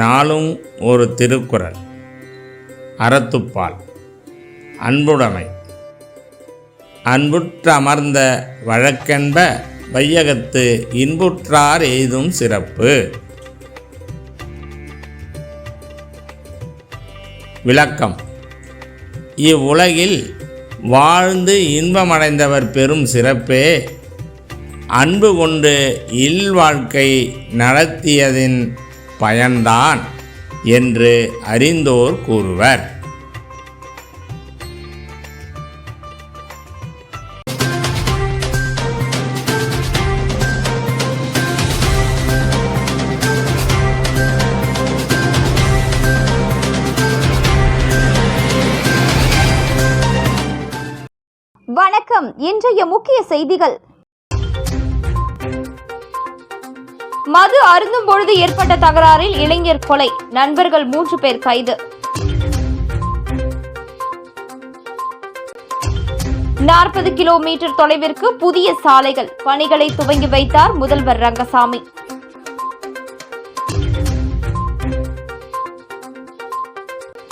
நாளும் ஒரு திருக்குறள். அறத்துப்பால். அன்புடைமை. அன்புற்றமர்ந்த வழக்கென்ப வையகத்து இன்புற்றார் எய்தும் சிறப்பு. விளக்கம். இவ்வுலகில் வாழ்ந்து இன்பமடைந்தவர் பெறும் சிறப்பே. அன்பு கொண்டு இல்வாழ்க்கை நடத்தியதின் பயன்தான் என்று அறிந்தோர் கூறுவர். வணக்கம். இன்றைய முக்கிய செய்திகள். மது அருந்தும் பொழுது ஏற்பட்ட தகராறில் இளைஞர் கொலை. நண்பர்கள் மூன்று பேர் கைது. நாற்பது கிலோமீட்டர் தொலைவிற்கு புதிய சாலைகள். பணிகளை துவங்கி வைத்தார் முதல்வர் ரங்கசாமி.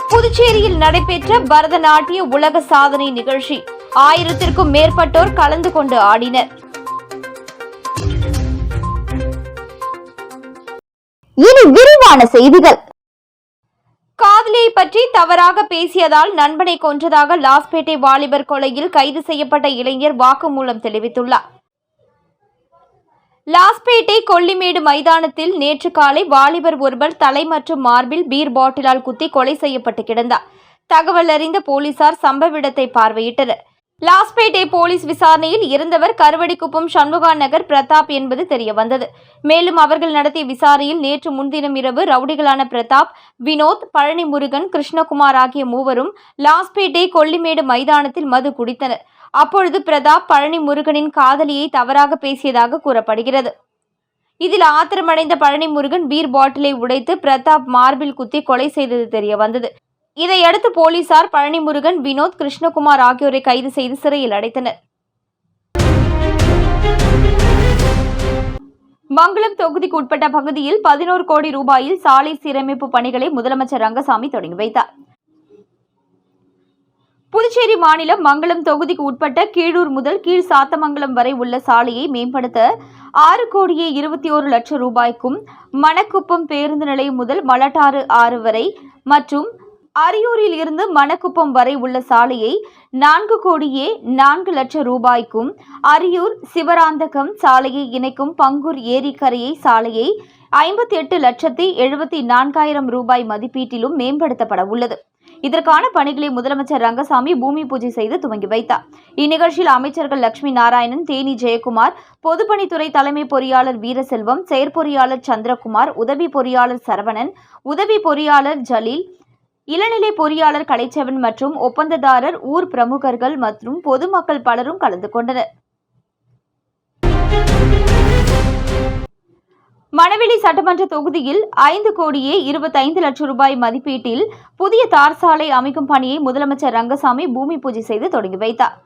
புதுச்சேரியில் நடைபெற்ற பரதநாட்டிய உலக சாதனை நிகழ்ச்சி. ஆயிரத்திற்கும் மேற்பட்டோர் கலந்து கொண்டு ஆடினர். இனி விரிவான செய்திகள். காதலியை பற்றி தவறாக பேசியதால் நண்பனை கொன்றதாக லாஸ்பேட்டை வாலிபர் கொலையில் கைது செய்யப்பட்ட இளைஞர் வாக்குமூலம் தெரிவித்துள்ளார். லாஸ்பேட்டை கொல்லிமேடு மைதானத்தில் நேற்று காலை வாலிபர் ஒருவர் தலை மற்றும் மார்பில் பீர் பாட்டிலால் குத்தி கொலை செய்யப்பட்டு கிடந்தார். தகவல் அறிந்த போலீசார் சம்பவ இடத்தை பார்வையிட்டனர். லாஸ்பேட்டை போலீஸ் விசாரணையில் இருந்தவர் கருவடிக்குப்பம் சண்முகான் நகர் பிரதாப் என்பது தெரியவந்தது. மேலும் அவர்கள் நடத்திய விசாரணையில் நேற்று முன்தினம் இரவு ரவுடிகளான பிரதாப் வினோத் பழனி முருகன் கிருஷ்ணகுமார் ஆகிய மூவரும் லாஸ்பேட்டை கொல்லிமேடு மைதானத்தில் மது குடித்தனர். அப்பொழுது பிரதாப் பழனி முருகனின் காதலியை தவறாக பேசியதாக கூறப்படுகிறது. இதில் ஆத்திரமடைந்த பழனி முருகன் பீர் பாட்டிலை உடைத்து பிரதாப் மார்பில் குத்தி கொலை செய்தது தெரிய வந்தது இதையடுத்து போலீசார் பழனிமுருகன் வினோத் கிருஷ்ணகுமார் ஆகியோரை கைது செய்து சிறையில் அடைத்தனர். மங்களம் தொகுதிக்கு உட்பட்ட பகுதியில் பதினோரு கோடி ரூபாயில் சாலை சீரமைப்பு பணிகளை முதலமைச்சர் ரங்கசாமி தொடங்கி வைத்தார். புதுச்சேரி மாநிலம் மங்களம் தொகுதிக்கு உட்பட்ட கீழூர் முதல் கீழ் சாத்தமங்கலம் வரை உள்ள சாலையை மேம்படுத்த ஆறு கோடியே இருபத்தி ஒரு லட்சம் ரூபாய்க்கும் மணக்குப்பம் பேருந்து நிலையம் முதல் மலட்டாறு ஆறு வரை மற்றும் அரியூரில் இருந்து மணக்குப்பம் வரை உள்ள சாலையை நான்கு கோடியே நான்கு லட்சம் ரூபாய்க்கும் அரியூர் சிவராந்தகம் சாலையை இணைக்கும் பங்கூர் ஏரிக்கரையை சாலையை ஐம்பத்தி எட்டு லட்சத்தி எழுபத்தி நான்காயிரம் ரூபாய் மதிப்பீட்டிலும் மேம்படுத்தப்பட உள்ளது. இதற்கான பணிகளை முதலமைச்சர் ரங்கசாமி பூமி பூஜை செய்து துவங்கி வைத்தார். இந்நிகழ்ச்சியில் அமைச்சர்கள் லட்சுமி நாராயணன் தேனி ஜெயக்குமார் பொதுப்பணித்துறை தலைமை பொறியாளர் வீரசெல்வம் செயற்பொறியாளர் சந்திரகுமார் உதவி பொறியாளர் சரவணன் உதவி பொறியாளர் ஜலீல் இளநிலை பொறியாளர் கலைச்செவன் மற்றும் ஒப்பந்ததாரர் ஊர் பிரமுகர்கள் மற்றும் பொதுமக்கள் பலரும் கலந்து கொண்டனர். மணவெளி சட்டமன்ற தொகுதியில் ஐந்து கோடியே இருபத்தைந்து லட்சம் ரூபாய் மதிப்பீட்டில் புதிய தார் சாலை அமைக்கும் பணியை முதலமைச்சர் ரங்கசாமி பூமி பூஜை செய்து தொடங்கி வைத்தார்.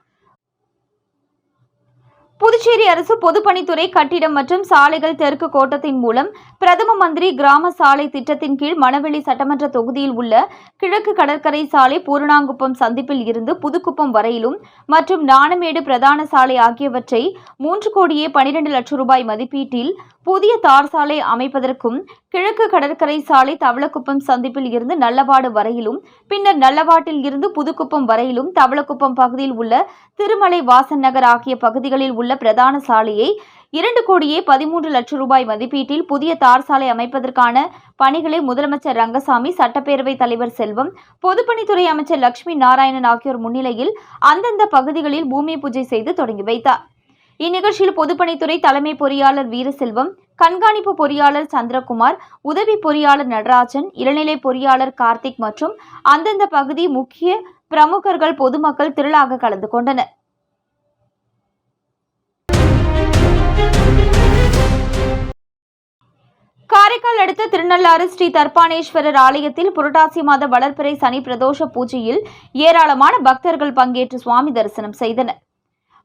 புதுச்சேரி அரசு பொதுப்பணித்துறை கட்டிடம் மற்றும் சாலைகள் தெற்கு கோட்டத்தின் மூலம் பிரதம மந்திரி கிராம சாலை திட்டத்தின் கீழ் மணவெளி சட்டமன்ற தொகுதியில் உள்ள கிழக்கு கடற்கரை சாலை பூரணாங்குப்பம் சந்திப்பில் இருந்து புதுக்குப்பம் வரையிலும் மற்றும் நாணமேடு பிரதான சாலை ஆகியவற்றை மூன்று கோடியே பனிரெண்டு லட்சம் ரூபாய் மதிப்பீட்டில் புதிய தார் சாலை அமைப்பதற்கும் கிழக்கு கடற்கரை சாலை தவளக்குப்பம் சந்திப்பில் இருந்து நல்லவாடு வரையிலும் பின்னர் நல்லவாட்டில் இருந்து புதுக்குப்பம் வரையிலும் தவளக்குப்பம் பகுதியில் உள்ள திருமலை வாசன் நகர் ஆகிய பகுதிகளில் உள்ள பிரதான சாலையை இரண்டு கோடியே பதிமூன்று லட்சம் ரூபாய் மதிப்பீட்டில் புதிய தார் சாலை அமைப்பதற்கான பணிகளை முதலமைச்சர் ரங்கசாமி சட்டப்பேரவைத் தலைவர் செல்வம் பொதுப்பணித்துறை அமைச்சர் லட்சுமி நாராயணன் ஆகியோர் முன்னிலையில் அந்தந்த பகுதிகளில் பூமி பூஜை செய்து தொடங்கி வைத்தார். இந்நிகழ்ச்சியில் பொதுப்பணித்துறை தலைமை பொறியாளர் வீரசெல்வம் கண்காணிப்பு பொறியாளர் சந்திரகுமார் உதவி பொறியாளர் நடராஜன் இளநிலை பொறியாளர் கார்த்திக் மற்றும் அந்தந்த பகுதி முக்கிய பிரமுகர்கள் பொதுமக்கள் திரளாக கலந்து கொண்டனர். காரைக்கால் அடுத்த திருநள்ளாறு ஸ்ரீ தர்பானேஸ்வரர் ஆலயத்தில் புரட்டாசி மாத வளர்ப்பிறை சனி பிரதோஷ பூஜையில் ஏராளமான பக்தர்கள் பங்கேற்று சுவாமி தரிசனம் செய்தனர்.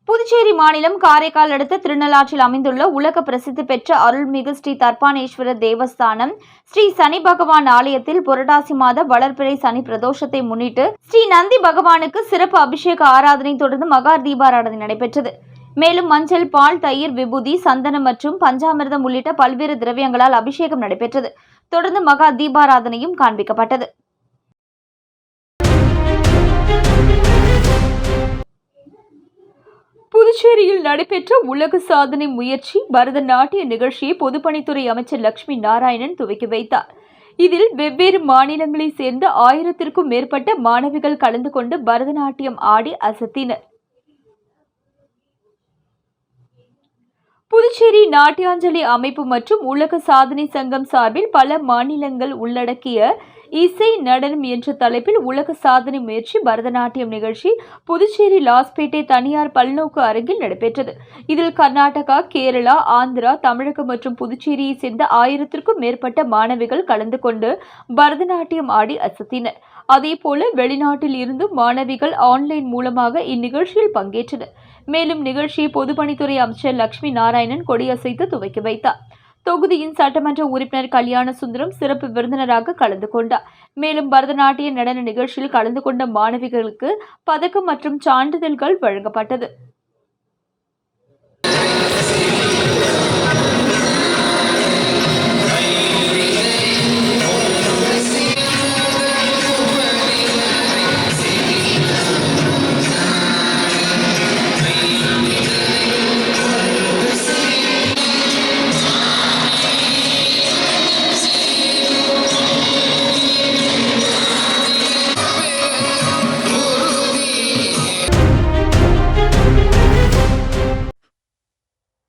புதுச்சேரி மாநிலம் காரைக்கால் அடுத்த திருநள்ளாற்றில் அமைந்துள்ள உலக பிரசித்தி பெற்ற அருள்மிகு ஸ்ரீ தர்பானேஸ்வரர் தேவஸ்தானம் ஸ்ரீ சனி பகவான் ஆலயத்தில் புரட்டாசி மாத வளர்பிறை சனி பிரதோஷத்தை முன்னிட்டு ஸ்ரீ நந்தி பகவானுக்கு சிறப்பு அபிஷேக ஆராதனை தொடர்ந்து மகார் தீபாராதனை நடைபெற்றது. மேலும் மஞ்சள் பால் தயிர் விபூதி சந்தனம் மற்றும் பஞ்சாமிர்தம் உள்ளிட்ட பல்வேறு திரவியங்களால் அபிஷேகம் நடைபெற்றது. தொடர்ந்து மகா தீபாராதனையும் காண்பிக்கப்பட்டது. புதுச்சேரியில் நடைபெற்ற உலக சாதனை முயற்சி பரதநாட்டிய நிகழ்ச்சியை பொதுப்பணித்துறை அமைச்சர் லட்சுமி நாராயணன் துவக்கி வைத்தார். இதில் வெவ்வேறு மாநிலங்களைச் சேர்ந்த ஆயிரத்திற்கும் மேற்பட்ட மாணவிகள் கலந்து கொண்டு பரதநாட்டியம் ஆடி அசத்தினர். புதுச்சேரி நாட்டியாஞ்சலி அமைப்பு மற்றும் உலக சாதனை சங்கம் சார்பில் பல மாநிலங்கள் உள்ளடக்கிய இசை நடனம் என்ற தலைப்பில் உலக சாதனை முயற்சி பரதநாட்டியம் நிகழ்ச்சி புதுச்சேரி லாஸ்பேட்டை தனியார் பல்நோக்கு அரங்கில் நடைபெற்றது. இதில் கர்நாடகா கேரளா ஆந்திரா தமிழகம் மற்றும் புதுச்சேரியை சேர்ந்த ஆயிரத்திற்கும் மேற்பட்ட மாணவிகள் கலந்து கொண்டு பரதநாட்டியம் ஆடி அசத்தினர். அதேபோல வெளிநாட்டில் இருந்து மாணவிகள் ஆன்லைன் மூலமாக இந்நிகழ்ச்சியில் பங்கேற்றனர். மேலும் நிகழ்ச்சியை பொதுப்பணித்துறை அமைச்சர் லட்சுமி நாராயணன் கொடியசைத்து துவக்கி வைத்தார். தொகுதியின் சட்டமன்ற உறுப்பினர் கல்யாண சுந்தரம் சிறப்பு விருந்தினராக கலந்து கொண்டார். மேலும் பரதநாட்டிய நடன நிகழ்ச்சியில் கலந்து கொண்ட மாணவிகளுக்கு பதக்கம் மற்றும் சான்றிதழ்கள் வழங்கப்பட்டது.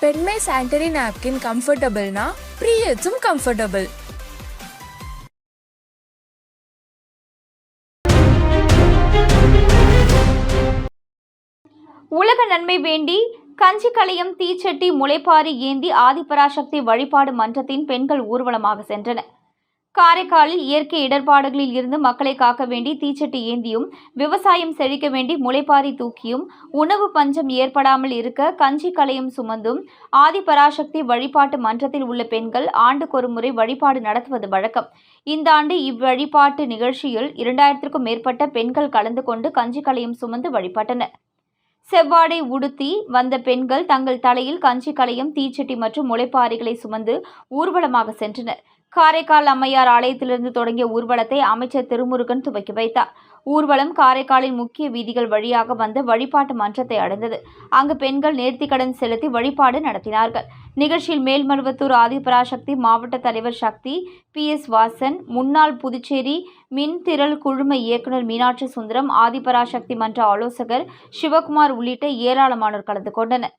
பெண்மை சானிட்டரி நாப்கின் கம்ஃபர்டபுள்னா ப்ரீயட்ஸும் கம்ஃபர்டபுள் உலக நன்மை வேண்டி கஞ்சி களையும் தீச்சட்டி முளைப்பாரி ஏந்தி ஆதிபராசக்தி வழிபாடு மன்றத்தின் பெண்கள் ஊர்வலமாக சென்றனர். காரைக்காலில் இயற்கை இடர்பாடுகளில் இருந்து மக்களை காக்க வேண்டி தீச்சட்டி ஏந்தியும் விவசாயம் செழிக்க வேண்டி முளைப்பாரி தூக்கியும் உணவு பஞ்சம் ஏற்படாமல் இருக்க கஞ்சி கலையும் சுமந்தும் ஆதிபராசக்தி வழிபாட்டு மன்றத்தில் உள்ள பெண்கள் ஆண்டுக்கொரு முறை வழிபாடு நடத்துவது வழக்கம். இந்த ஆண்டு இவ்வழிபாட்டு நிகழ்ச்சியில் இரண்டாயிரத்திற்கும் மேற்பட்ட பெண்கள் கலந்து கொண்டு கஞ்சி கலையும் சுமந்து வழிபட்டனர். செவ்வாடை உடுத்தி வந்த பெண்கள் தங்கள் தலையில் கஞ்சி கலையும் தீச்சட்டி மற்றும் முளைப்பாரிகளை சுமந்து ஊர்வலமாக சென்றனர். காரைக்கால் அம்மையார் ஆலயத்திலிருந்து தொடங்கிய ஊர்வலத்தை அமைச்சர் திருமுருகன் துவக்கி வைத்தார். ஊர்வலம் காரைக்காலின் முக்கிய வீதிகள் வழியாக வந்து வழிபாட்டு மன்றத்தை அடைந்தது. அங்கு பெண்கள் நேர்த்திக்கடன் செலுத்தி வழிபாடு நடத்தினார்கள். நிகழ்ச்சியில் மேல்மருவத்தூர் ஆதிபராசக்தி மாவட்ட தலைவர் சக்தி பி. எஸ். வாசன் முன்னாள் புதுச்சேரி மின் திரள் குழும இயக்குநர் மீனாட்சி சுந்தரம் ஆதிபராசக்தி மன்ற ஆலோசகர் சிவகுமார் உள்ளிட்ட ஏராளமானோர் கலந்து கொண்டனர்.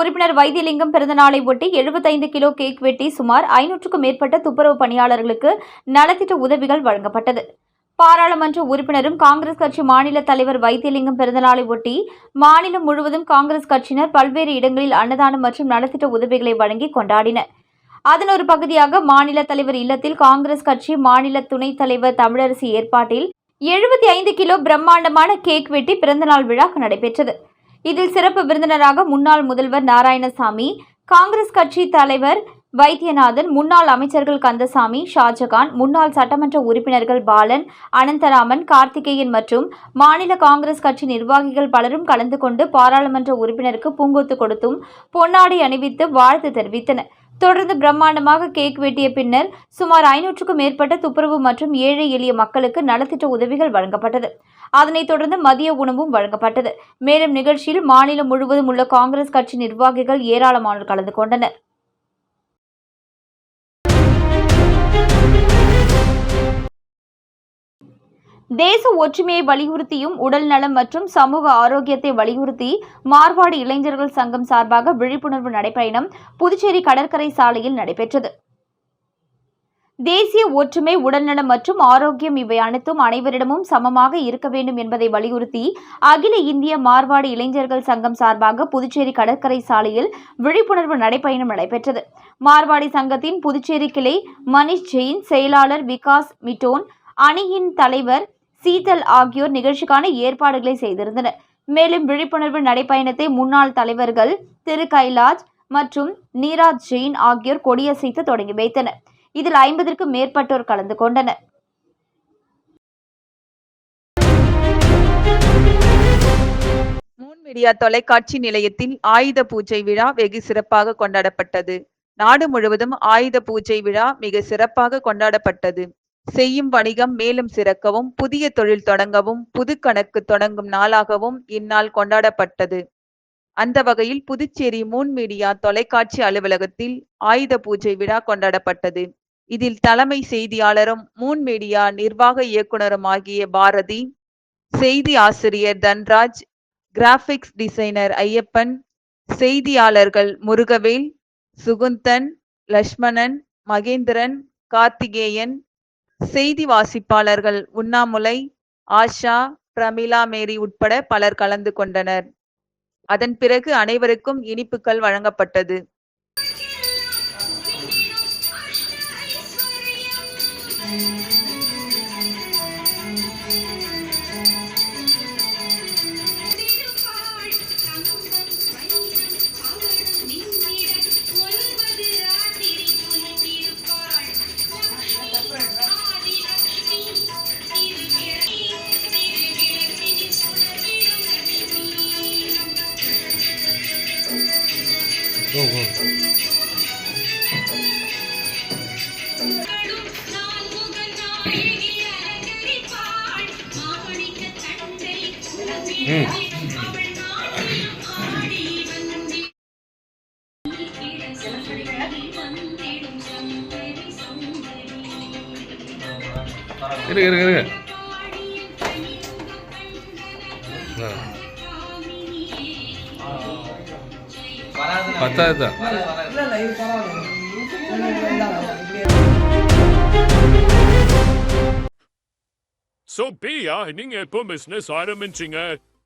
உறுப்பினர் வைத்தியலிங்கம் பிறந்தநாளை ஒட்டி 75 கிலோ கேக் வெட்டி சுமார் ஐநூற்றுக்கும் மேற்பட்ட துப்புரவு பணியாளர்களுக்கு நலத்திட்ட உதவிகள் வழங்கப்பட்டது. பாராளுமன்ற உறுப்பினரும் காங்கிரஸ் கட்சி மாநில தலைவர் வைத்தியலிங்கம் பிறந்தநாளை ஒட்டி மாநிலம் முழுவதும் காங்கிரஸ் கட்சியினர் பல்வேறு இடங்களில் அன்னதானம் மற்றும் நலத்திட்ட உதவிகளை வழங்கி கொண்டாடினர். அதன் ஒரு பகுதியாக மாநில தலைவர் இல்லத்தில் காங்கிரஸ் கட்சி மாநில துணைத் தலைவர் தமிழரசி ஏற்பாட்டில் 75 கிலோ பிரம்மாண்டமான கேக் வெட்டி பிறந்தநாள் விழா நடைபெற்றது. இதில் சிறப்பு விருந்தினராக முன்னாள் முதல்வர் நாராயணசாமி காங்கிரஸ் கட்சி தலைவர் வைத்தியநாதன் முன்னாள் அமைச்சர்கள் கந்தசாமி ஷாஜகான் முன்னாள் சட்டமன்ற உறுப்பினர்கள் பாலன் அனந்தராமன் கார்த்திகேயன் மற்றும் மாநில காங்கிரஸ் கட்சி நிர்வாகிகள் பலரும் கலந்து கொண்டு பாராளுமன்ற உறுப்பினருக்கு பூங்கொத்து கொடுத்தும் பொன்னாடை அணிவித்து வாழ்த்து தெரிவித்தனர். தொடர்ந்து பிரம்மாண்டமாக கேக் வெட்டிய பின்னர் சுமார் ஐநூற்றுக்கும் மேற்பட்ட துப்புரவு மற்றும் ஏழை எளிய மக்களுக்கு நலத்திட்ட உதவிகள் வழங்கப்பட்டது. அதனைத் தொடர்ந்து மதிய உணவும் வழங்கப்பட்டது. மேலும் நிகழ்ச்சியில் மாநிலம் முழுவதும் உள்ள காங்கிரஸ் கட்சி நிர்வாகிகள் ஏராளமானோர் கலந்து கொண்டனர். தேச ஒற்றுமையை வலியுறுத்தியும் உடல் நலம் மற்றும் சமூக ஆரோக்கியத்தை வலியுறுத்தி மார்வாடி இளைஞர்கள் சங்கம் சார்பாக விழிப்புணர்வு நடைபயணம் புதுச்சேரி கடற்கரை சாலையில் நடைபெற்றது. தேசிய ஒற்றுமை உடல்நலம் மற்றும் ஆரோக்கியம் இவை அனைத்தும் அனைவரிடமும் சமமாக இருக்க வேண்டும் என்பதை வலியுறுத்தி அகில இந்திய மார்வாடி இளைஞர்கள் சங்கம் சார்பாக புதுச்சேரி கடற்கரை சாலையில் விழிப்புணர்வு நடைபயணம் நடைபெற்றது. மார்வாடி சங்கத்தின் புதுச்சேரி கிளை மணிஷ் ஜெயின் செயலாளர் விகாஸ் மிட்டோன் அணியின் தலைவர் சீதல் ஆகியோர் நிகழ்ச்சிக்கான ஏற்பாடுகளை செய்திருந்தனர். மேலும் விழிப்புணர்வு நடைப்பயணத்தை முன்னாள் தலைவர்கள் திரு கைலாஜ் மற்றும் நீராஜ் ஜெயின் ஆகியோர் கொடியசைத்து தொடங்கி வைத்தனர். இதில் ஐம்பதற்கும் மேற்பட்டோர் கலந்து கொண்டனர். மீடியா தொலைக்காட்சி நிலையத்தில் ஆயுத பூஜை விழா வெகு சிறப்பாக கொண்டாடப்பட்டது. நாடு முழுவதும் ஆயுத பூஜை விழா மிக சிறப்பாக கொண்டாடப்பட்டது. செய்யும் வணிகம் மேலும் சிறக்கவும் புதிய தொழில் தொடங்கவும் புது கணக்கு தொடங்கும் நாளாகவும் இந்நாள் கொண்டாடப்பட்டது. அந்த வகையில் புதுச்சேரி மூன் மீடியா தொலைக்காட்சி அலுவலகத்தில் ஆயுத பூஜை விழா கொண்டாடப்பட்டது. இதில் தலைமை செய்தியாளரும் மூன் மீடியா நிர்வாக இயக்குனரும் ஆகிய பாரதி செய்தி ஆசிரியர் தன்ராஜ் கிராபிக்ஸ் டிசைனர் ஐயப்பன் செய்தியாளர்கள் முருகவேல் சுகுந்தன் லக்ஷ்மணன் மகேந்திரன் கார்த்திகேயன் செய்தி வாசிப்பாளர்கள் உண்ணாமுலை ஆஷா பிரமிளா மேரி உட்பட பலர் கலந்து கொண்டனர். அதன் பிறகு அனைவருக்கும் இனிப்புகள் வழங்கப்பட்டது. Música இருங்க இருங்க இருங்க. பத்தாவது தான் ஸோ பிரியா நீங்க எப்போ பிசினஸ் ஆரம்பிச்சீங்க?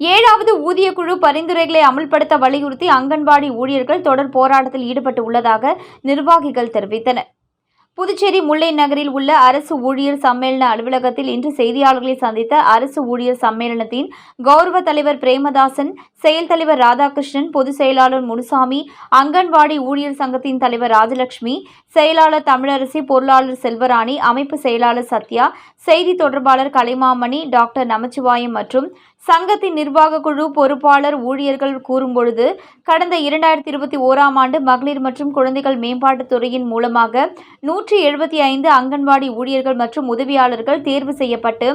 ஏழாவது ஊதியக்குழு பரிந்துரைகளை அமல்படுத்த வலியுறுத்தி அங்கன்வாடி ஊழியர்கள் தொடர் போராட்டத்தில் ஈடுபட்டு உள்ளதாக நிர்வாகிகள் தெரிவித்தனர். புதுச்சேரி முல்லை நகரில் உள்ள அரசு ஊழியர் சம்மேளன அலுவலகத்தில் இன்று செய்தியாளர்களை சந்தித்த அரசு ஊழியர் சம்மேளனத்தின் கௌரவ தலைவர் பிரேமதாசன் செயல் தலைவர் ராதாகிருஷ்ணன் பொதுச் செயலாளர் முனுசாமி அங்கன்வாடி ஊழியர் சங்கத்தின் தலைவர் ராஜலட்சுமி செயலாளர் தமிழரசி பொருளாளர் செல்வராணி அமைப்பு செயலாளர் சத்யா செய்தி தொடர்பாளர் கலைமாமணி டாக்டர் நமச்சிவாயம் மற்றும் சங்கத்தின் நிர்வாக குழு பொறுப்பாளர் ஊழியர்கள் கூறும்பொழுது கடந்த இரண்டாயிரத்தி இருபத்தி ஓராம் ஆண்டு மகளிர் மற்றும் குழந்தைகள் மேம்பாட்டுத் துறையின் மூலமாக நூற்றி எழுபத்தி ஐந்து அங்கன்வாடி ஊழியர்கள் மற்றும் உதவியாளர்கள் தேர்வு செய்யப்பட்டு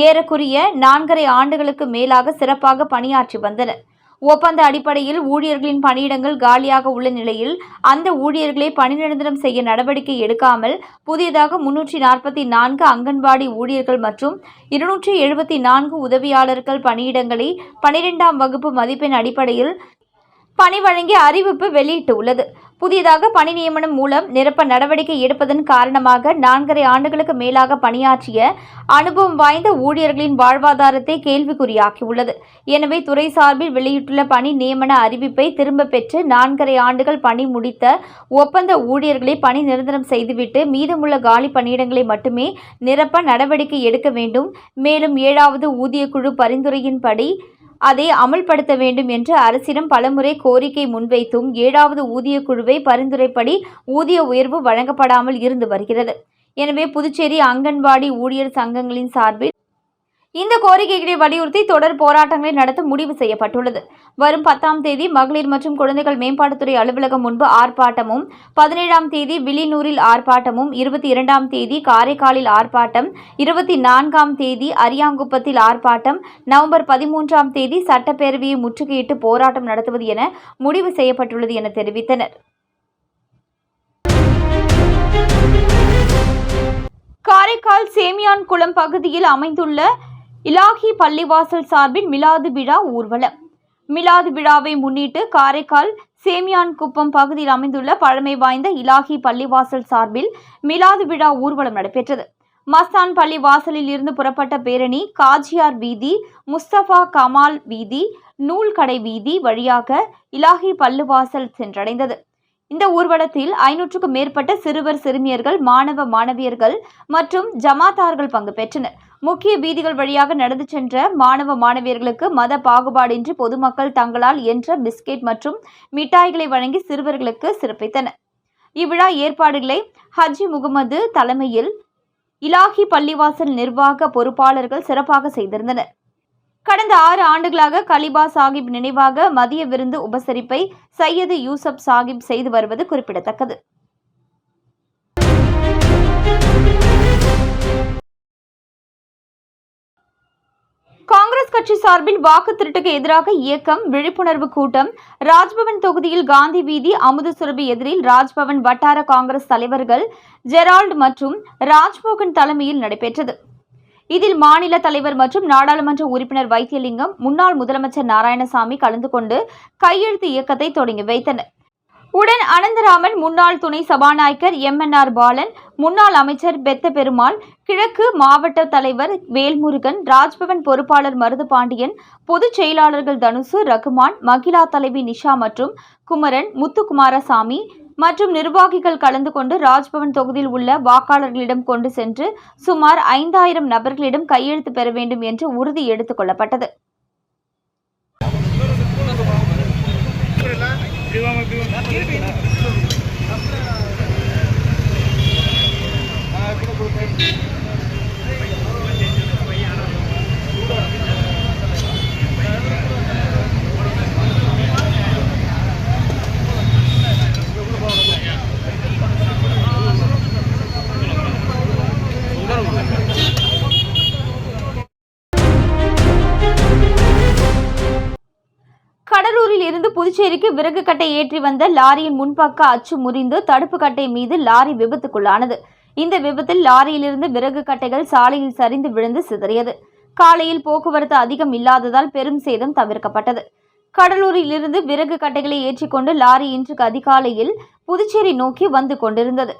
ஏறக்குறைய நான்கரை ஆண்டுகளுக்கு மேலாக சிறப்பாக பணியாற்றி வந்தனர். ஒப்பந்த அடிப்படையில் ஊழியர்களின் பணியிடங்கள் காலியாக உள்ள நிலையில் அந்த ஊழியர்களை பணி நிரந்தரம் செய்ய நடவடிக்கை எடுக்காமல் புதியதாக முன்னூற்றி நாற்பத்தி நான்கு அங்கன்வாடி ஊழியர்கள் மற்றும் இருநூற்றி எழுபத்தி நான்கு உதவியாளர்கள் பணியிடங்களை பனிரெண்டாம் வகுப்பு மதிப்பெண் அடிப்படையில் பணி வழங்கிய அறிவிப்பு வெளியிட்டுள்ளது. புதியதாக பணி நியமனம் மூலம் நிரப்ப நடவடிக்கை எடுப்பதன் காரணமாக நான்கரை ஆண்டுகளுக்கு மேலாக பணியாற்றிய அனுபவம் வாய்ந்த ஊழியர்களின் வாழ்வாதாரத்தை கேள்விக்குறியாக்கியுள்ளது. எனவே துறை சார்பில் வெளியிட்டுள்ள பணி நியமன அறிவிப்பை திரும்ப பெற்று நான்கரை ஆண்டுகள் பணி முடித்த ஒப்பந்த ஊழியர்களை பணி நிரந்தரம் செய்துவிட்டு மீதமுள்ள காலி பணியிடங்களை மட்டுமே நிரப்ப நடவடிக்கை எடுக்க வேண்டும். மேலும் ஏழாவது ஊதியக்குழு பரிந்துரையின்படி அதை அமல்படுத்த வேண்டும் என்று அரசிடம் பலமுறை கோரிக்கை முன்வைத்தும் ஏழாவது ஊதிய குழுவை பரிந்துரைப்படி ஊதிய உயர்வு வழங்கப்படாமல் இருந்து வருகிறது. எனவே புதுச்சேரி அங்கன்வாடி ஊழியர் சங்கங்களின் சார்பில் இந்த கோரிக்கைகளை வலியுறுத்தி தொடர் போராட்டங்களை நடத்த முடிவு செய்யப்பட்டுள்ளது. வரும் பத்தாம் தேதி மகளிர் மற்றும் குழந்தைகள் மேம்பாட்டுத்துறை அலுவலகம் முன்பு ஆர்ப்பாட்டமும் பதினேழாம் தேதி வில்லியனூரில் ஆர்ப்பாட்டமும் இருபத்தி இரண்டாம் தேதி காரைக்காலில் ஆர்ப்பாட்டம் இருபத்தி நான்காம் தேதி அரியாங்குப்பத்தில் ஆர்ப்பாட்டம் நவம்பர் பதிமூன்றாம் தேதி சட்டப்பேரவையை முற்றுகையிட்டு போராட்டம் நடத்துவது என முடிவு செய்யப்பட்டுள்ளது என தெரிவித்தனர். காரைக்கால் சேமியான் குளம் பகுதியில் அமைந்துள்ள இலாகி பள்ளிவாசல் சார்பில் மிலாது விழா ஊர்வலம். மிலாது விழாவை முன்னிட்டு காரைக்கால் சேமியான் குப்பம் பகுதியில் அமைந்துள்ள பழமை வாய்ந்த இலாஹி பள்ளிவாசல் சார்பில் மிலாது விழா ஊர்வலம் நடைபெற்றது. மஸ்தான் பள்ளி வாசலில் இருந்து புறப்பட்ட பேரணி காஜியார் வீதி முஸ்தபா கமால் வீதி நூல்கடை வீதி வழியாக இலாஹி பள்ளிவாசல் சென்றடைந்தது. இந்த ஊர்வலத்தில் ஐநூற்றுக்கும் மேற்பட்ட சிறுவர் சிறுமியர்கள் மாணவ மாணவியர்கள் மற்றும் ஜமாத்தார்கள் பங்கு பெற்றனர். முக்கிய வீதிகள் வழியாக நடந்து சென்ற மாணவ மாணவியர்களுக்கு மத பாகுபாடின்றி பொதுமக்கள் தங்களால் என்ற பிஸ்கெட் மற்றும் மிட்டாய்களை வழங்கி சிறுவர்களுக்கு சிறப்பித்தனர். இவ்விழா ஏற்பாடுகளை ஹஜி முகமது தலைமையில் இலாஹி பள்ளிவாசல் நிர்வாக பொறுப்பாளர்கள் சிறப்பாக செய்திருந்தனர். கடந்த ஆறு ஆண்டுகளாக கலிபா சாஹிப் நினைவாக மதிய விருந்து உபசரிப்பை சையது யூசப் சாஹிப் செய்து வருவது குறிப்பிடத்தக்கது. காங்கிரஸ் கட்சி சார்பில் வாக்கு திருட்டுக்கு எதிராக இயக்கம் விழிப்புணர்வு கூட்டம் ராஜ்பவன் தொகுதியில் காந்தி வீதி அமுத சுரபி எதிரில் ராஜ்பவன் வட்டார காங்கிரஸ் தலைவர்கள் ஜெரால்டு மற்றும் ராஜ்மோகன் தலைமையில் நடைபெற்றது. இதில் மாநில தலைவர் மற்றும் நாடாளுமன்ற உறுப்பினர் வைத்தியலிங்கம் முன்னாள் முதலமைச்சர் நாராயணசாமி கலந்து கொண்டு கையெழுத்து இயக்கத்தை தொடங்கி வைத்தனர். உடன் அனந்தராமன் முன்னாள் துணை சபாநாயகர் எம்என்ஆர் பாலன் முன்னாள் அமைச்சர் பெத்த பெருமாள் கிழக்கு மாவட்ட தலைவர் வேல்முருகன் ராஜ்பவன் பொறுப்பாளர் மருது பாண்டியன் பொதுச் செயலாளர்கள் தனுசு ரகுமான் மகிழா தலைவி நிஷா மற்றும் குமரன் முத்துக்குமாரசாமி மற்றும் நிர்வாகிகள் கலந்து கொண்டு ராஜ்பவன் தொகுதியில் உள்ள வாக்காளர்களிடம் கொண்டு சென்று சுமார் ஐந்தாயிரம் நபர்களிடம் கையெழுத்து பெற வேண்டும் என்று உறுதி எடுத்துக் கொள்ளப்பட்டது Thank you. புதுச்சேரிக்கு விறகு கட்டை ஏற்றி வந்த லாரியின் முன்பக்க அச்சு முறிந்து தடுப்பு கட்டை மீது லாரி விபத்துக்குள்ளானது. இந்த விபத்தில் லாரியிலிருந்து விறகு கட்டைகள் சாலையில் சரிந்து விழுந்து சிதறியது. காலையில் போக்குவரத்து அதிகம் இல்லாததால் பெரும் சேதம் தவிர்க்கப்பட்டது. கடலூரிலிருந்து விறகு கட்டைகளை ஏற்றிக்கொண்டு லாரி இன்று அதிகாலையில் புதுச்சேரி நோக்கி வந்து கொண்டிருந்தது.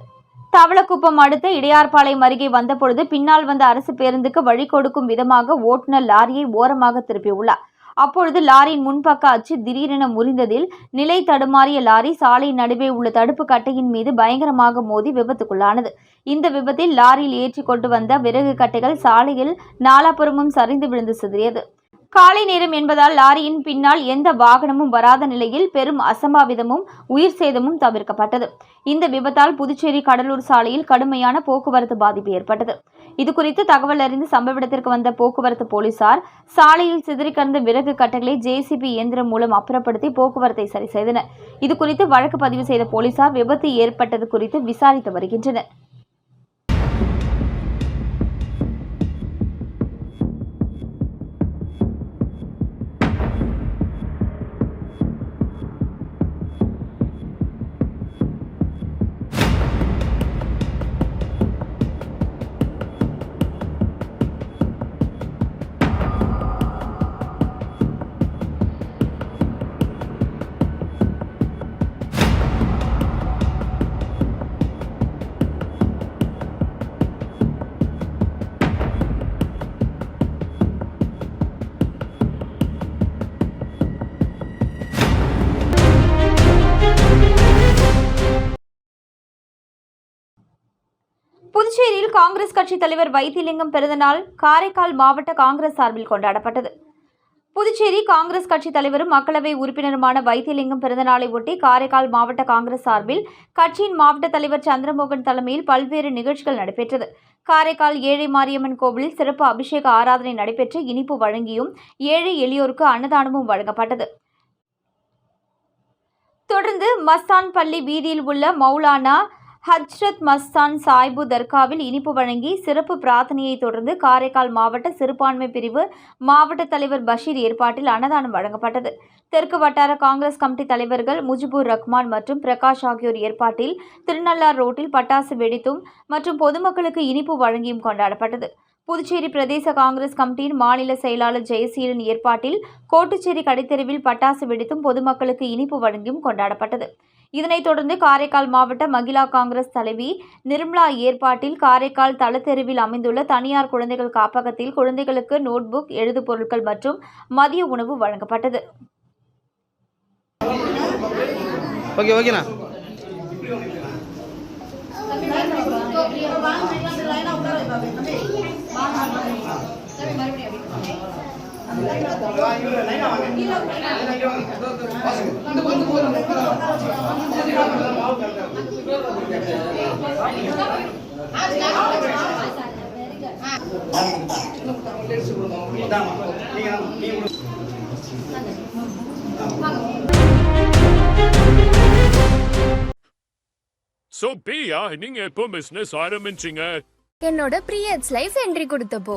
தவளக்குப்பம் அடுத்த இடையார்பாளையம் அருகே வந்தபொழுது பின்னால் வந்த அரசு பேருந்துக்கு வழி கொடுக்கும் விதமாக ஓட்டுநர் லாரியை ஓரமாக திருப்பியுள்ளார். அப்பொழுது லாரியின் முன்பக்க அச்சு திடீரென முறிந்ததில் நிலை தடுமாறிய லாரி சாலை நடுவே உள்ள தடுப்பு கட்டையின் மீது பயங்கரமாக மோதி விபத்துக்குள்ளானது. இந்த விபத்தில் லாரியில் ஏற்றி கொண்டு வந்த விறகு கட்டைகள் சாலையில் நாலாபுறமும் சரிந்து விழுந்து சிதறியது. காலை நேரம் என்பதால் லாரியின் பின்னால் எந்த வாகனமும் வராத நிலையில் பெரும் அசம்பாவிதமும் உயிர் சேதமும் தவிர்க்கப்பட்டது. இந்த விபத்தால் புதுச்சேரி கடலூர் சாலையில் கடுமையான போக்குவரத்து பாதிப்பு ஏற்பட்டது. இதுகுறித்து தகவல் அறிந்து சம்பவ இடத்திற்கு வந்த போக்குவரத்து போலீசார் சாலையில் சிதறி கிடந்த விறகு கட்டைகளை ஜேசிபி இயந்திரம் மூலம் அப்புறப்படுத்தி போக்குவரத்தை சரி செய்தனர் இதுகுறித்து வழக்கு பதிவு செய்த போலீசார் விபத்து ஏற்பட்டது குறித்து விசாரித்து வருகின்றனர். காங்கிரஸ் கட்சி தலைவர் வைத்திலிங்கம் பிறந்தநாள் காரைக்கால் மாவட்ட காங்கிரஸ் சார்பில் கொண்டாடப்பட்டது. புதுச்சேரி காங்கிரஸ் கட்சி தலைவரும் மக்களவை உறுப்பினருமான வைத்திலிங்கம் பிறந்தநாளை ஒட்டி காரைக்கால் மாவட்ட காங்கிரஸ் சார்பில் கட்சியின் மாவட்ட தலைவர் சந்திரமோகன் தலைமையில் பல்வேறு நிகழ்ச்சிகள் நடைபெற்றது. காரைக்கால் ஏழை மாரியம்மன் கோவிலில் சிறப்பு அபிஷேக ஆராதனை நடைபெற்று இனிப்பு வழங்கியும் ஏழை எளியோருக்கு அன்னதானமும் வழங்கப்பட்டது. தொடர்ந்து மஸ்தான் பள்ளி வீதியில் உள்ள மௌலானா ஹஜ்ரத் மஸ்தான் சாய்பு தர்காவில் இனிப்பு வழங்கி சிறப்பு பிரார்த்தனையை தொடர்ந்து காரைக்கால் மாவட்ட சிறுபான்மை பிரிவு மாவட்ட தலைவர் பஷீர் ஏற்பாட்டில் அன்னதானம் வழங்கப்பட்டது. தெற்கு வட்டார காங்கிரஸ் கமிட்டி தலைவர்கள் முஜிபுர் ரஹ்மான் மற்றும் பிரகாஷ் ஆகியோர் ஏற்பாட்டில் திருநள்ளார் ரோட்டில் பட்டாசு வெடித்தும் மற்றும் பொதுமக்களுக்கு இனிப்பு வழங்கியும் கொண்டாடப்பட்டது. புதுச்சேரி பிரதேச காங்கிரஸ் கமிட்டியின் மாநில செயலாளர் ஜெயசீலன் ஏற்பாட்டில் கோட்டுச்சேரி கடைத்தெருவில் பட்டாசு வெடித்தும் பொதுமக்களுக்கு இனிப்பு வழங்கியும் கொண்டாடப்பட்டது. இதனைத் தொடர்ந்து காரைக்கால் மாவட்ட மகிழா காங்கிரஸ் தலைவி நிர்மலா ஏற்பாட்டில் காரைக்கால் தளத்தெருவில் அமைந்துள்ள தனியார் குழந்தைகள் காப்பகத்தில் குழந்தைகளுக்கு நோட்புக் எழுது பொருட்கள் மற்றும் மதிய உணவு வழங்கப்பட்டது ஓகே ஓகேண்ணா So, பிரியா நீங்க எப்போ பிசினஸ் ஆரம்பிச்சீங்க? என்னோட ப்ரீயட்ஸ் லைஃப் என்ட்ரி கொடுத்தப்போ.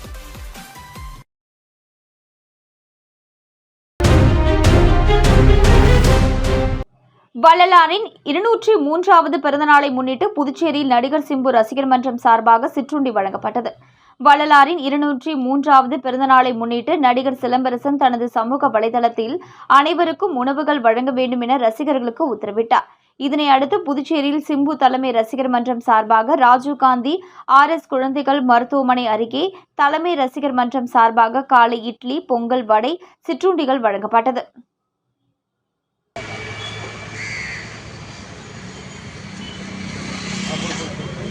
வள்ளலாரின் இருநூற்றி மூன்றாவது பிறந்தநாளை முன்னிட்டு புதுச்சேரியில் நடிகர் சிம்பு ரசிகர் மன்றம் சார்பாக சிற்றுண்டி வழங்கப்பட்டது. வள்ளலாரின் இருநூற்றி மூன்றாவது பிறந்தநாளை முன்னிட்டு நடிகர் சிலம்பரசன் தனது சமூக வலைதளத்தில் அனைவருக்கும் உணவுகள் வழங்க வேண்டும் என ரசிகர்களுக்கு உத்தரவிட்டார். இதனை அடுத்து புதுச்சேரியில் சிம்பு தலைமை ரசிகர் மன்றம் சார்பாக ராஜீவ்காந்தி ஆர் எஸ் குழந்தைகள் மருத்துவமனை அருகே தலைமை ரசிகர் மன்றம் சார்பாக காலை இட்லி பொங்கல் வடை சிற்றுண்டிகள் வழங்கப்பட்டது.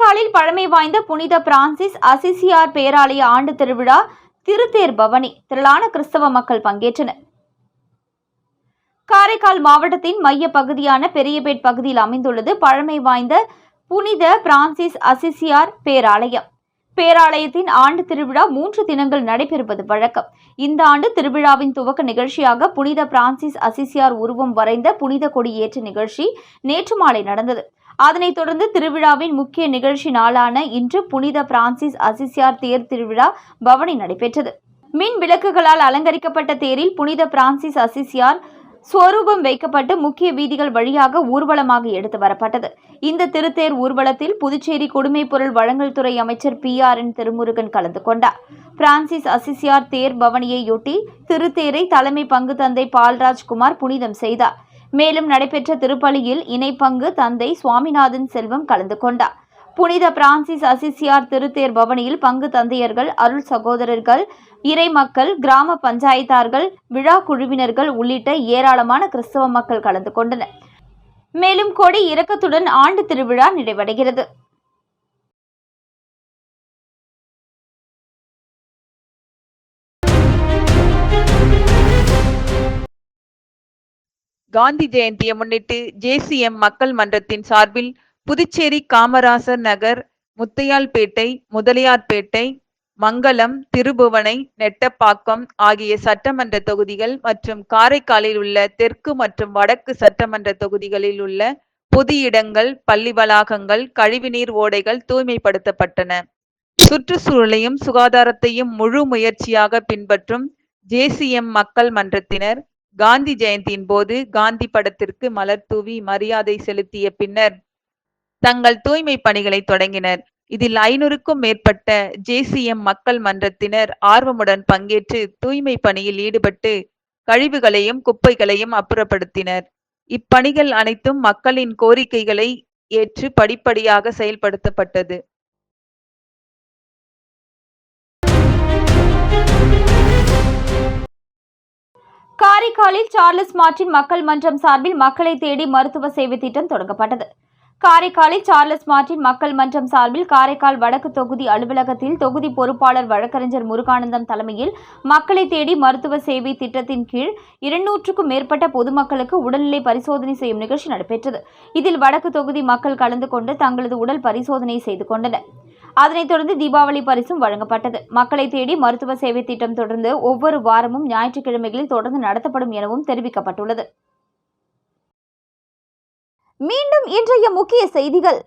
காரைக்காலில் பழமை வாய்ந்த புனித பிரான்சிஸ் அசிசியார் பேராலய ஆண்டு திருவிழா திருத்தேர் பவனி திரளான கிறிஸ்தவ மக்கள் பங்கேற்றனர். காரைக்கால் மாவட்டத்தின் மைய பகுதியான பெரியபேட் பகுதியில் அமைந்துள்ளது பழமை வாய்ந்த புனித பிரான்சிஸ் அசிசியார் பேராலயம். பேராலயத்தின் ஆண்டு திருவிழா மூன்று தினங்கள் நடைபெறுவது வழக்கம். இந்த ஆண்டு திருவிழாவின் துவக்க நிகழ்ச்சியாக புனித பிரான்சிஸ் அசிசியார் உருவம் வரைந்த புனித கொடியேற்ற நிகழ்ச்சி நேற்று மாலை நடந்தது. அதனைத் தொடர்ந்து திருவிழாவின் முக்கிய நிகழ்ச்சி நாளான இன்று புனித பிரான்சிஸ் அசிசியார் தேர் திருவிழா பவனி நடைபெற்றது. மின் விளக்குகளால் அலங்கரிக்கப்பட்ட தேரில் புனித பிரான்சிஸ் அசிசியார் ஸ்வரூபம் வைக்கப்பட்டு முக்கிய வீதிகள் வழியாக ஊர்வலமாக எடுத்து வரப்பட்டது. இந்த திருத்தேர் ஊர்வலத்தில் புதுச்சேரி குடிமைப் பொருள் வழங்கல் துறை அமைச்சர் பி ஆர் என் திருமுருகன் கலந்து கொண்டார். பிரான்சிஸ் அசிசியார் தேர் பவனியையொட்டி திருத்தேரை தலைமை பங்கு தந்தை பால்ராஜ்குமார் புனிதம் செய்தார். மேலும் நடைபெற்ற திருப்பலியில் இணைப்பங்கு தந்தை சுவாமிநாதன் செல்வம் கலந்து கொண்டார். புனித பிரான்சிஸ் அசிசியார் திருத்தேர் பவனியில் பங்கு தந்தையர்கள் அருள் சகோதரர்கள் இறை மக்கள் கிராம பஞ்சாயத்தார்கள் விழா குழுவினர்கள் உள்ளிட்ட ஏராளமான கிறிஸ்தவ மக்கள் கலந்து கொண்டனர். மேலும் கொடி இறக்கத்துடன் ஆண்டு திருவிழா நிறைவடைகிறது. காந்தி ஜெயந்தியை முன்னிட்டு ஜேசிஎம் மக்கள் மன்றத்தின் சார்பில் புதுச்சேரி காமராசர் நகர் முத்தையால்பேட்டை முதலியார்பேட்டை மங்கலம் திருபுவனை நெட்டப்பாக்கம் ஆகிய சட்டமன்ற தொகுதிகள் மற்றும் காரைக்காலில் உள்ள தெற்கு மற்றும் வடக்கு சட்டமன்ற தொகுதிகளில் உள்ள பொது இடங்கள் பள்ளி வளாகங்கள் கழிவுநீர் ஓடைகள் தூய்மைப்படுத்தப்பட்டன. சுற்றுச்சூழலையும் சுகாதாரத்தையும் முழு முயற்சியாக பின்பற்றும் ஜேசிஎம் மக்கள் மன்றத்தினர் காந்தி ஜெயந்தியின் போது காந்தி படத்திற்கு மலர் தூவி மரியாதை செலுத்திய பின்னர் தங்கள் தூய்மை பணிகளை தொடங்கினர். இதில் ஐநூறுக்கும் மேற்பட்ட ஜேசிஎம் மக்கள் மன்றத்தினர் ஆர்வமுடன் பங்கேற்று தூய்மை பணியில் ஈடுபட்டு கழிவுகளையும் குப்பைகளையும் அப்புறப்படுத்தினர். இப்பணிகள் அனைத்தும் மக்களின் கோரிக்கைகளை ஏற்று படிப்படியாக செயல்படுத்தப்பட்டது. காரைக்காலில் சார்லஸ் மார்டின் மக்கள் மன்றம் சார்பில் மக்களை தேடி மருத்துவ சேவை திட்டம் தொடங்கப்பட்டது. காரைக்காலில் சார்லஸ் மார்டின் மக்கள் மன்றம் சார்பில் காரைக்கால் வடக்கு தொகுதி அலுவலகத்தில் தொகுதி பொறுப்பாளர் வழக்கறிஞர் முருகானந்தம் தலைமையில் மக்களை தேடி மருத்துவ சேவை திட்டத்தின் கீழ் இருநூற்றுக்கும் மேற்பட்ட பொதுமக்களுக்கு உடல்நிலை பரிசோதனை செய்யும் நிகழ்ச்சி நடைபெற்றது. இதில் வடக்கு தொகுதி மக்கள் கலந்து கொண்டு தங்களது உடல் பரிசோதனை செய்து கொண்டனர். அதனைத் தொடர்ந்து தீபாவளி பரிசும் வழங்கப்பட்டது. மக்களை தேடி மருத்துவ சேவை திட்டம் தொடர்ந்து ஒவ்வொரு வாரமும் ஞாயிற்றுக்கிழமைகளில் தொடர்ந்து நடத்தப்படும் எனவும் தெரிவிக்கப்பட்டுள்ளது. மீண்டும் இன்றைய முக்கிய செய்திகள்.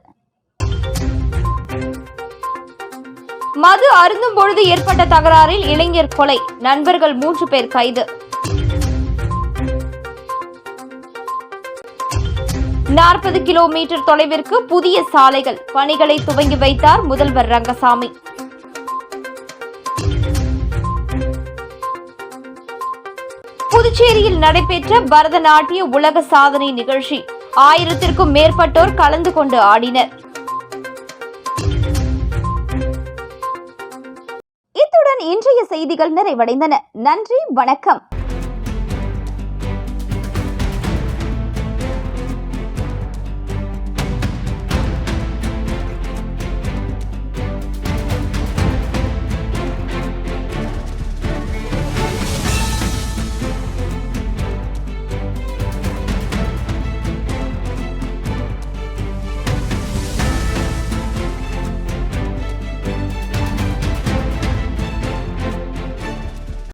மது அருந்தும் பொழுது ஏற்பட்ட தகராறில் இளைஞர் கொலை. நண்பர்கள் மூன்று பேர் கைது. நாற்பது கிலோமீட்டர் தொலைவிற்கு புதிய சாலைகள். பணிகளை துவங்கி வைத்தார் முதல்வர் ரங்கசாமி. புதுச்சேரியில் நடைபெற்ற பரதநாட்டிய உலக சாதனை நிகழ்ச்சி. ஆயிரத்திற்கும் மேற்பட்டோர் கலந்து கொண்டு ஆடினர். இத்துடன் இன்றைய செய்திகள் நிறைவடைந்தன. நன்றி வணக்கம்.